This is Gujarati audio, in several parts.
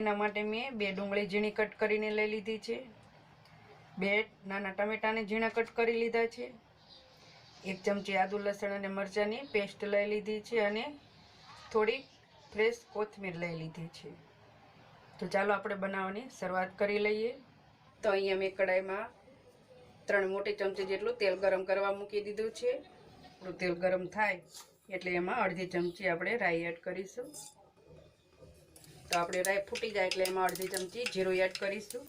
એના માટે મેં બે ડુંગળી ઝીણી કટ કરીને લઈ લીધી છે. બે નાના ટમેટાને ઝીણા કટ કરી લીધા છે. એક ચમચી આદુ, લસણ અને મરચાંની પેસ્ટ લઈ લીધી છે અને થોડી ફ્રેશ કોથમીર લઈ લીધી છે. તો ચાલો આપણે બનાવવાની શરૂઆત કરી લઈએ. તો અહીંયા મેં કડાઈમાં ત્રણ મોટી ચમચી જેટલું તેલ ગરમ કરવા મૂકી દીધું છે. તેલ ગરમ થાય એટલે એમાં અડધી ચમચી આપણે રાઈ એડ કરીશું. તો આપણે રાઈ ફૂટી જાય એટલે એમાં અડધી ચમચી જીરું એડ કરીશું.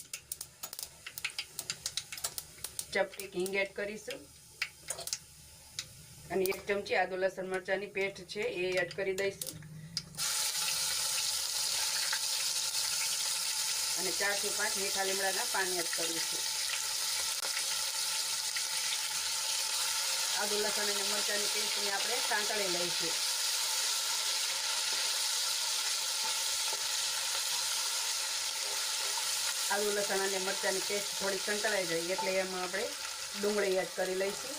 ચપટી કિંગ એડ કરીશું. અને એક ચમચી આદુ, લસણ, મરચાંની પેસ્ટ છે એ એડ કરી દઈશું. અને ચારથી પાંચ મીઠા લીમડાના પાણી એડ કરીશું. આદુ, લસણ અને મરચાંની પેસ્ટને આપણે સાંતળી લઈશું. આદુ લસણ અને મરચાંની પેસ્ટ થોડી સંતળાઈ જાય, એટલે એમાં આપણે ડુંગળી એડ કરી લઈશું.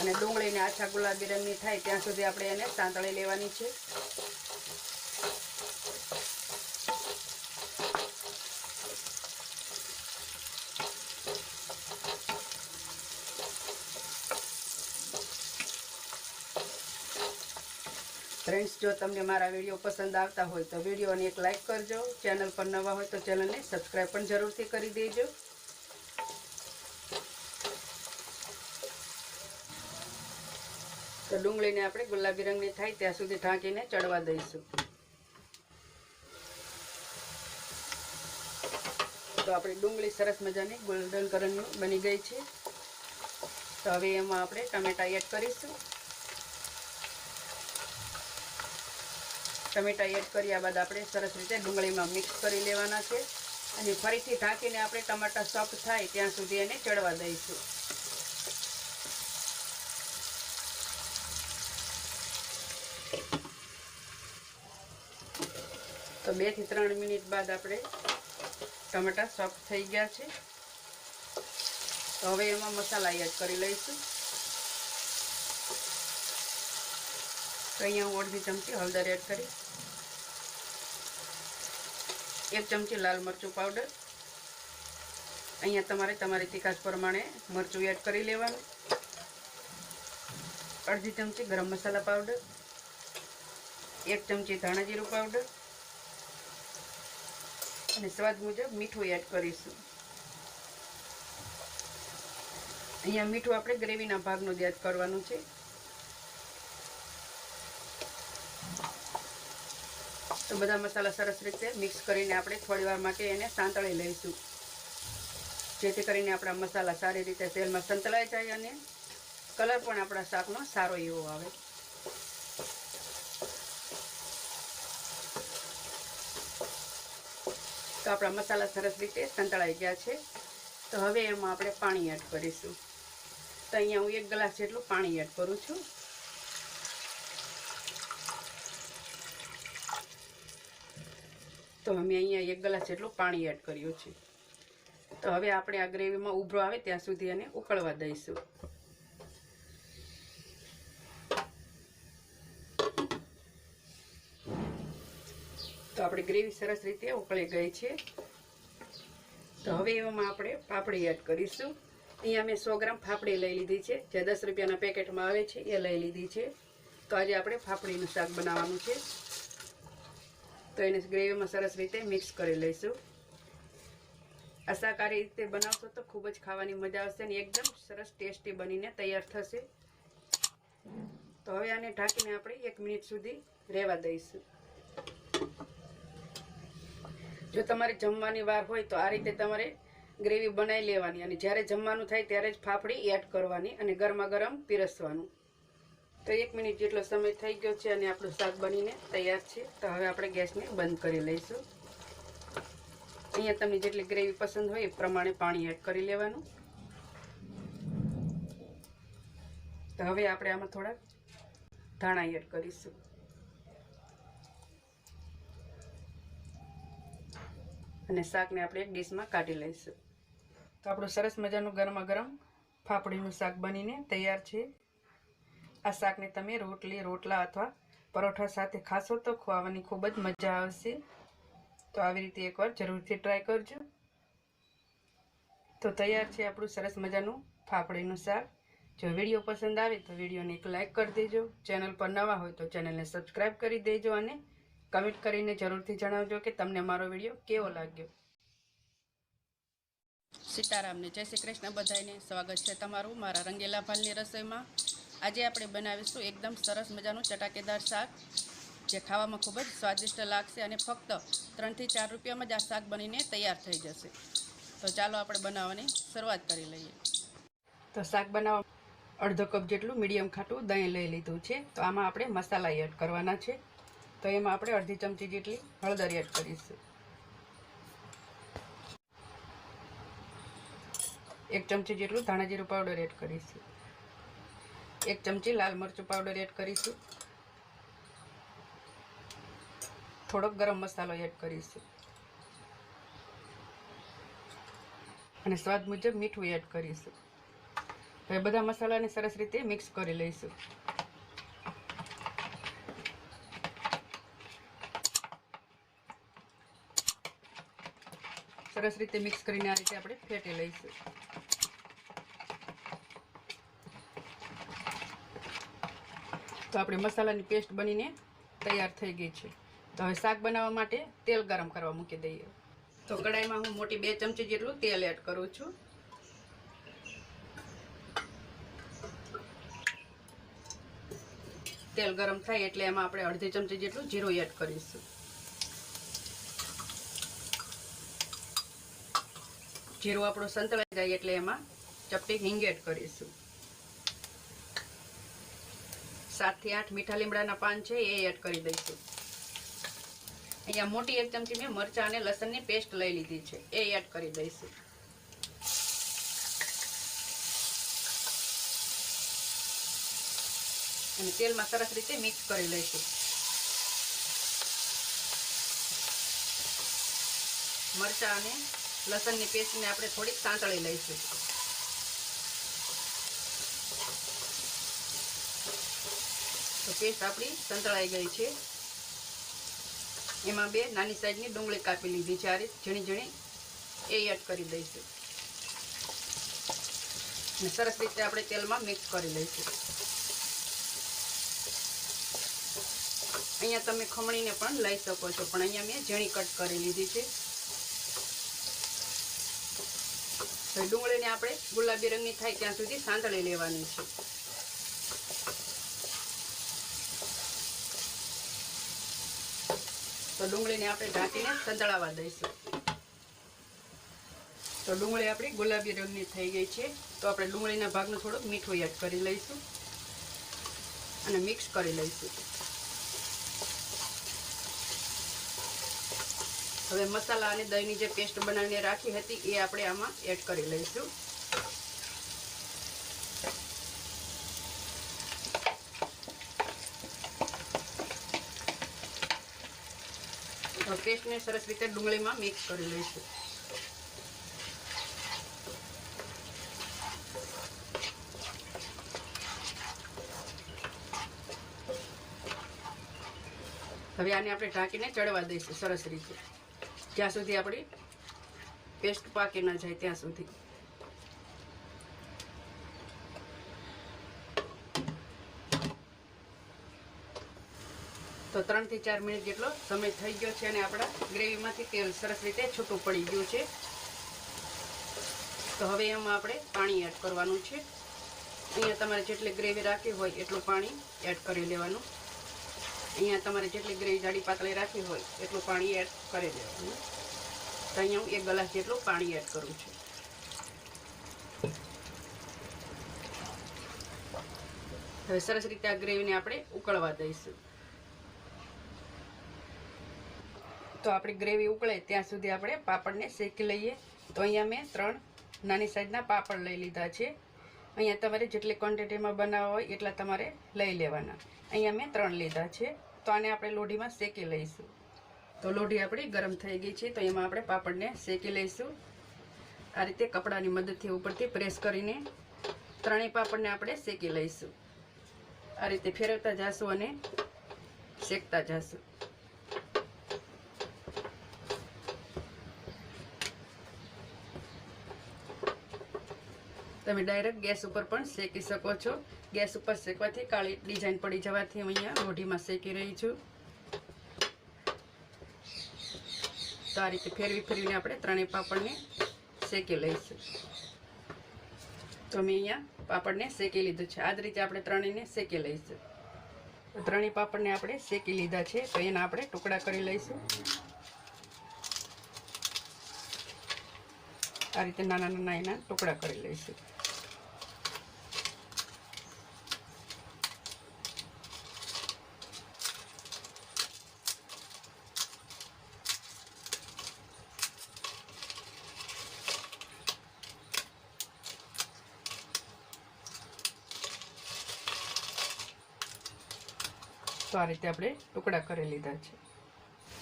અને ડુંગળીને આછા ગુલાબી રંગની થાય, ત્યાં સુધી આપણે એને સાંતળી લેવાની છે. ફ્રેન્ડ્સ જો તમને મારા વીડિયો પસંદ આવતા હોય તો વિડીયોને એક લાઇક કરજો. ચેનલ પર નવા હોય તો ચેનલને સબસ્ક્રાઈબ પણ જરૂરથી કરી દેજો. તો ડુંગળીને આપણે ગુલાબી રંગની થાય ત્યાં સુધી ઢાંકીને ચડવા દઈશું. તો આપણી ડુંગળી સરસ મજાની ગોલ્ડન કલરની બની ગઈ છે. તો હવે એમાં આપણે ટમેટા એડ કરીશું. ટમેટા એડ કર્યા બાદ આપણે સરસ રીતે ડુંગળીમાં મિક્સ કરી લેવાના છે. અને ફરીથી ઢાંકીને આપણે ટમાટા સોફ્ટ થાય ત્યાં સુધી એને ચડવા દઈશું. તો બેથી ત્રણ મિનિટ બાદ આપણે ટમેટા સોફ્ટ થઈ ગયા છે. તો હવે એમાં મસાલા એડ કરી લઈશું. તો અહીંયા હું અડધી ચમચી હળદર એડ કરી. એક ચમચી લાલ મરચું પાવડર. અહીંયા તમારે તમારી તીખાશ પ્રમાણે મરચું એડ કરી લેવાનું. અડધી ચમચી ગરમ મસાલા પાવડર. એક ચમચી ધાણા જીરું પાવડર. અને સ્વાદ મુજબ મીઠું એડ કરીશું. અહીંયા મીઠું આપણે ગ્રેવીના ભાગનું જ એડ કરવાનું છે. બધા મસાલા સરસ રીતે મિક્સ કરીને આપણે થોડી વાર માટે એને સાંતળી લઈશું. જેથી કરીને આપણા મસાલા સારી રીતે તેલમાં સંતળાઈ જાય અને કલર પણ આપણા શાકનો સારો એવો આવે. તો આપણા મસાલા સરસ રીતે સંતળાઈ ગયા છે. તો હવે એમાં આપણે પાણી એડ કરીશું. તો અહીંયા હું એક ગ્લાસ જેટલું પાણી એડ કરું છું. તો અમે અહીંયા એક ગ્લાસ જેટલું પાણી એડ કર્યું છે. તો હવે આપણે આ ગ્રેવીમાં ઉભરો આવે ત્યાં સુધી એને ઉકળવા દઈશું. તો આપણી ગ્રેવી સરસ રીતે ઉકળી ગઈ છે. તો હવે એમાં આપણે પાપડી એડ કરીશું. અહીંયા મેં સો ગ્રામ ફાફડી લઈ લીધી છે. જે દસ રૂપિયાના પેકેટમાં આવે છે, એ લઈ લીધી છે. તો આજે આપણે ફાફડીનું શાક બનાવવાનું છે. તો એને ગ્રેવીમાં સરસ રીતે મિક્સ કરી લઈશું. આ શાક રીતે બનાવશો તો ખૂબ જ ખાવાની મજા આવશે અને એકદમ સરસ ટેસ્ટી બનીને તૈયાર થશે. તો હવે આને ઢાંકીને આપણે એક મિનિટ સુધી રહેવા દઈશું. જો તમારે જમવાની વાર હોય તો આ રીતે તમારે ગ્રેવી બનાવી લેવાની અને જ્યારે જમવાનું થાય ત્યારે જ ફાફડી એડ કરવાની અને ગરમા ગરમ પીરસવાનું. તો એક મિનિટ જેટલો સમય થઈ ગયો છે અને આપણું શાક બનીને તૈયાર છે, તો હવે આપણે ગેસને બંધ કરી લઈશું. અહીંયા તમને જેટલી ગ્રેવી પસંદ હોય એ પ્રમાણે પાણી એડ કરી લેવાનું. તો હવે આપણે આમાં થોડા ધાણા એડ કરીશું. અને શાકને આપણે એક ડીશમાં કાઢી લઈશું. તો આપણું સરસ મજાનું ગરમા ગરમ ફાફડીનું શાક બનીને તૈયાર છે. આ શાકને તમે રોટલી, રોટલા અથવા પરોઠા સાથે ખાશો તો ખોવાની ખૂબ જ મજા આવશે. તો આવી રીતે એકવાર જરૂરથી ટ્રાય કરજો. તો તૈયાર છે આપણું સરસ મજાનું ફાફડીનું શાક. જો વીડિયો પસંદ આવે તો વિડીયોને એક લાઇક કરી દેજો. ચેનલ પર નવા હોય તો ચેનલને સબસ્ક્રાઈબ કરી દેજો અને કમેન્ટ કરીને જરૂરથી જણાવજો કે તમને મારો વીડિયો કેવો લાગ્યો. સીતારામને જય શ્રી કૃષ્ણ. બધાને સ્વાગત છે તમારું મારા રંગેલા ભાલની રસોઈમાં. આજે આપણે બનાવીશું એકદમ સરસ મજાનું ચટાકેદાર શાક, જે ખાવામાં ખૂબ જ સ્વાદિષ્ટ લાગશે અને ફક્ત ત્રણથી ચાર રૂપિયામાં જ આ શાક બનીને તૈયાર થઈ જશે. તો ચાલો આપણે બનાવવાની શરૂઆત કરી લઈએ. તો શાક બનાવવા અડધો કપ જેટલું મીડિયમ ખાટું દહીં લઈ લીધું છે. તો આમાં આપણે મસાલા એડ કરવાના છે. તો એમાં આપણે અડધી ચમચી જેટલી હળદર એડ કરીશું. એક ચમચી જેટલું ધાણા જીરું પાવડર એડ કરીશું. એક ચમચી લાલ મરચું પાવડર એડ કરીશું. થોડોક ગરમ મસાલો એડ કરીશું. અને સ્વાદ મુજબ મીઠું એડ કરીશું. હવે બધા મસાલાને સરસ રીતે મિક્સ કરી લઈશું. સરસ રીતે મિક્સ કરીને આ રીતે આપણે ફેટી લઈશું. તો આપણે મસાલાની પેસ્ટ બનીને તૈયાર થઈ ગઈ છે. તો હવે શાક બનાવવા માટે તેલ ગરમ કરવા મૂકી દઈએ. તો કડાઈમાં હું મોટી બે ચમચી જેટલું તેલ એડ કરું છું. તેલ ગરમ થાય એટલે એમાં આપણે અડધી ચમચી જેટલું જીરું એડ કરીશું. જીરું આપણું સંતળાઈ જાય એટલે એમાં ચપટી હિંગ એડ કરીશું. સાતથી આઠ મીઠા લીમડાના પાન છે, એ એડ કરી દઈશું. અહીંયા મોટી એક ચમચી મેં મરચાં અને લસણની પેસ્ટ લઈ લીધી છે, એ એડ કરી દઈશું. અને તેલમાં સરસ રીતે મિક્સ કરી લઈશું. મરચાં અને લસણની પેસ્ટને આપણે થોડીક સાંતળી લઈશું. પેસ્ટ આપણી સંતળાઈ ગઈ છે. એમાં બે નાની સાઈઝની ડુંગળી કાપી લીધી છે. આ રીતે ઝીણી ઝીણી એ એડ કરી દઈશું. સરસ રીતે આપણે તેલમાં મિક્સ કરી લઈશું અહીંયા તમે ખમણીને પણ લઈ શકો છો. પણ અહીંયા મેં ઝીણી કટ કરી લીધી છે. ડુંગળીને આપણે ગુલાબી રંગની થાય ત્યાં સુધી સાંતળી લેવાની છે. ડુંગળીને આપણે ઢાંકીને સંતળાવા દઈશું. તો ડુંગળી આપણી ગુલાબી રંગની થઈ ગઈ છે. તો આપણે ડુંગળીના ભાગનું થોડુંક મીઠું એડ કરી લઈશું અને મિક્સ કરી લઈશું. હવે મસાલા અને દહીંની જે પેસ્ટ બનાવીને રાખી હતી, એ આપણે આમાં એડ કરી લઈશું. પેસ્ટને સરસ રીતે ડુંગળીમાં મિક્સ કરી લઈશું. હવે આને આપણે ઢાંકીને ચડવા દઈશું સરસ રીતે. જ્યાં સુધી આપણી પેસ્ટ પાકી ન જાય ત્યાં સુધી. તો ત્રણથી ચાર મિનિટ જેટલો સમય થઈ ગયો છે અને આપણા ગ્રેવીમાંથી તેલ સરસ રીતે છૂટું પડી ગયું છે. તો હવે એમાં આપણે પાણી એડ કરવાનું છે. અહીંયા તમારે જેટલી ગ્રેવી રાખી હોય એટલું પાણી એડ કરી લેવાનું. અહીંયા તમારે જેટલી ગ્રેવી જાડી પાતળી રાખી હોય એટલું પાણી એડ કરી દેવાનું તો અહીંયા હું એક ગ્લાસ જેટલું પાણી એડ કરું છું. હવે સરસ રીતે આ ગ્રેવીને આપણે ઉકળવા દઈશું. તો આપણી ગ્રેવી ઉકળે, ત્યાં સુધી આપણે પાપડને શેકી લઈએ. તો અહીંયા મેં ત્રણ નાની સાઈઝના પાપડ લઈ લીધા છે. અહીંયા તમારે જેટલી ક્વોન્ટિટીમાં બનાવવા હોય, એટલા તમારે લઈ લેવાના. અહીંયા મેં ત્રણ લીધા છે. તો આને આપણે લોઢીમાં શેકી લઈશું. તો લોઢી આપણી ગરમ થઈ ગઈ છે, તો એમાં આપણે પાપડને શેકી લઈશું. આ રીતે કપડાની મદદથી ઉપરથી પ્રેસ કરીને ત્રણેય પાપડને આપણે શેકી લઈશું. આ રીતે ફેરવતા જાશું અને શેકતા જશું. તમે ડાયરેક્ટ ગેસ ઉપર પણ શેકી શકો છો. ગેસ ઉપર શેકવાથી કાળી ડિઝાઇન પડી જવાથી હું અહીંયા લોઢીમાં શેકી રહી છું. તો આ રીતે ફેરવી ફેરવીને આપણે ત્રણેય પાપડને શેકી લઈશું. તો મેં અહીંયા પાપડને શેકી લીધું છે. આ જ રીતે આપણે ત્રણેયને શેકી લઈશું. ત્રણેય પાપડને આપણે શેકી લીધા છે. તો એના આપણે ટુકડા કરી લઈશું. આ રીતે નાના નાના એના ટુકડા કરી લઈશું. આ રીતે આપણે ટુકડા કરી લીધા છે.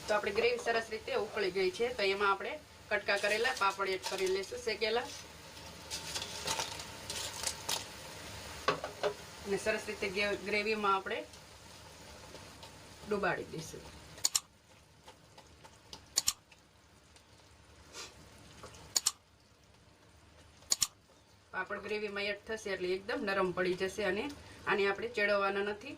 તો આપણી ગ્રેવી સરસ રીતે ઉકળી ગઈ છે. તો એમાં આપણે કટકા કરેલા, પાપડ એડ કરી લઈશું શેકેલા. અને સરસ રીતે ગ્રેવીમાં આપણે ડુબાડી દઈશું. પાપડ ગ્રેવીમાં એડ થશે એટલે એકદમ નરમ પડી જશે અને આને આપણે ચેડવવાના નથી.